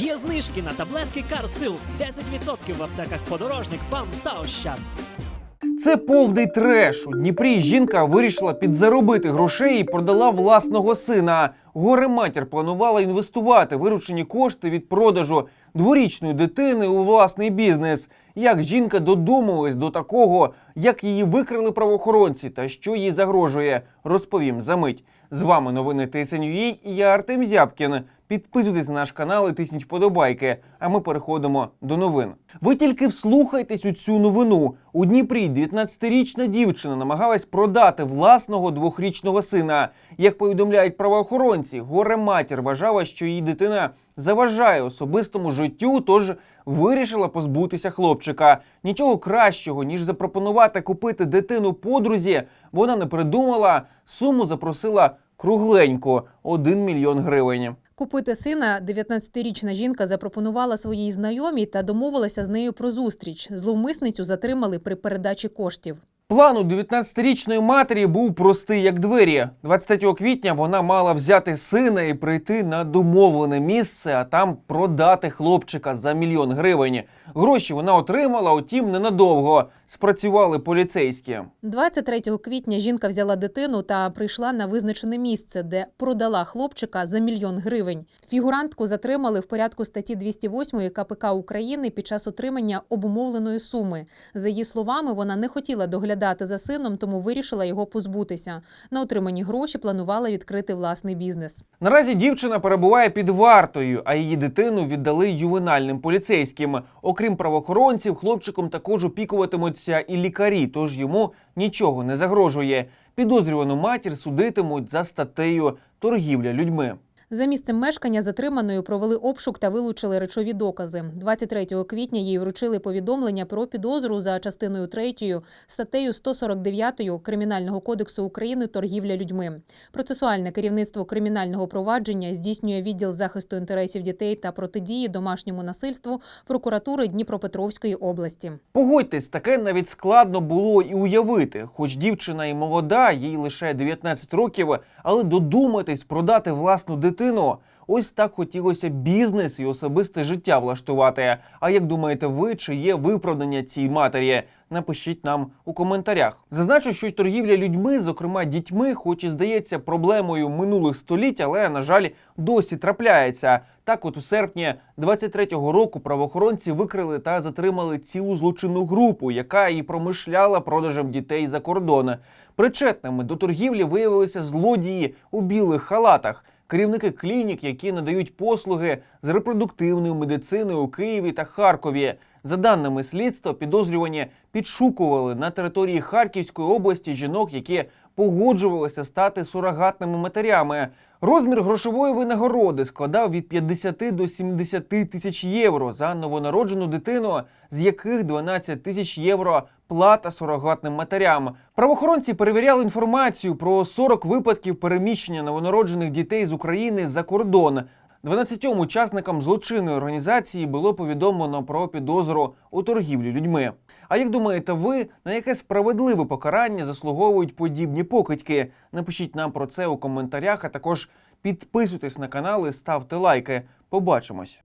Є знижки на таблетки Карсил 10% в аптеках подорожник, ПАМ та Ощад. Це повний треш. У Дніпрі жінка вирішила підзаробити грошей і продала власного сина. Горе матір планувала інвестувати виручені кошти від продажу дворічної дитини у власний бізнес. Як жінка додумалась до такого, як її викрили правоохоронці та що їй загрожує, розповім за мить. З вами новини ТСНЮА і я Артем Зябкін. Підписуйтесь на наш канал і тисніть вподобайки. А ми переходимо до новин. Ви тільки вслухайтесь у цю новину. У Дніпрі 19-річна дівчина намагалась продати власного двохрічного сина. Як повідомляють правоохоронці, горе матір вважала, що її дитина заважає особистому життю, тож вирішила позбутися хлопчика. Нічого кращого ніж запропонувати купити дитину подрузі. Вона не придумала. Суму запросила кругленько 1 мільйон гривень. Купити сина 19-річна жінка запропонувала своїй знайомій та домовилася з нею про зустріч. Зловмисницю затримали при передачі коштів. План у 19-річної матері був простий як двері. 23 квітня вона мала взяти сина і прийти на домовлене місце, а там продати хлопчика за мільйон гривень. Гроші вона отримала, утім ненадовго. Спрацювали поліцейські. 23 квітня жінка взяла дитину та прийшла на визначене місце, де продала хлопчика за мільйон гривень. Фігурантку затримали в порядку статті 208 КПК України під час отримання обумовленої суми. За її словами, вона не хотіла доглядати за сином, тому вирішила його позбутися. На отримані гроші планувала відкрити власний бізнес. Наразі дівчина перебуває під вартою, а її дитину віддали ювенальним поліцейським. Окрім правоохоронців, хлопчиком також опікуватимуться і лікарі, тож йому нічого не загрожує. Підозрювану матір судитимуть за статтею торгівля людьми. За місцем мешкання затриманої провели обшук та вилучили речові докази. 23 квітня їй вручили повідомлення про підозру за частиною 3 статтею 149 Кримінального кодексу України торгівля людьми. Процесуальне керівництво кримінального провадження здійснює відділ захисту інтересів дітей та протидії домашньому насильству прокуратури Дніпропетровської області. Погодьтесь, таке навіть складно було і уявити. Хоч дівчина і молода, їй лише 19 років, але додуматись продати власну дитину. Ось так хотілося бізнес і особисте життя влаштувати. А як думаєте ви, чи є виправдання цій матері? Напишіть нам у коментарях. Зазначу, що торгівля людьми, зокрема дітьми, хоч і здається проблемою минулих століть, але на жаль, досі трапляється. Так, от у серпні 23-го року правоохоронці викрили та затримали цілу злочинну групу, яка і промишляла продажем дітей за кордон. Причетними до торгівлі виявилися злодії у білих халатах. Керівники клінік, які надають послуги з репродуктивною медициною у Києві та Харкові. За даними слідства, підозрювані підшукували на території Харківської області жінок, які погоджувалися стати сурогатними матерями. Розмір грошової винагороди складав від 50 до 70 тисяч євро за новонароджену дитину, з яких 12 тисяч євро плата сурогатним матерям. Правоохоронці перевіряли інформацію про 40 випадків переміщення новонароджених дітей з України за кордон. 12 учасникам злочинної організації було повідомлено про підозру у торгівлі людьми. А як думаєте ви, на яке справедливе покарання заслуговують подібні покидьки? Напишіть нам про це у коментарях, а також підписуйтесь на канал і ставте лайки. Побачимось.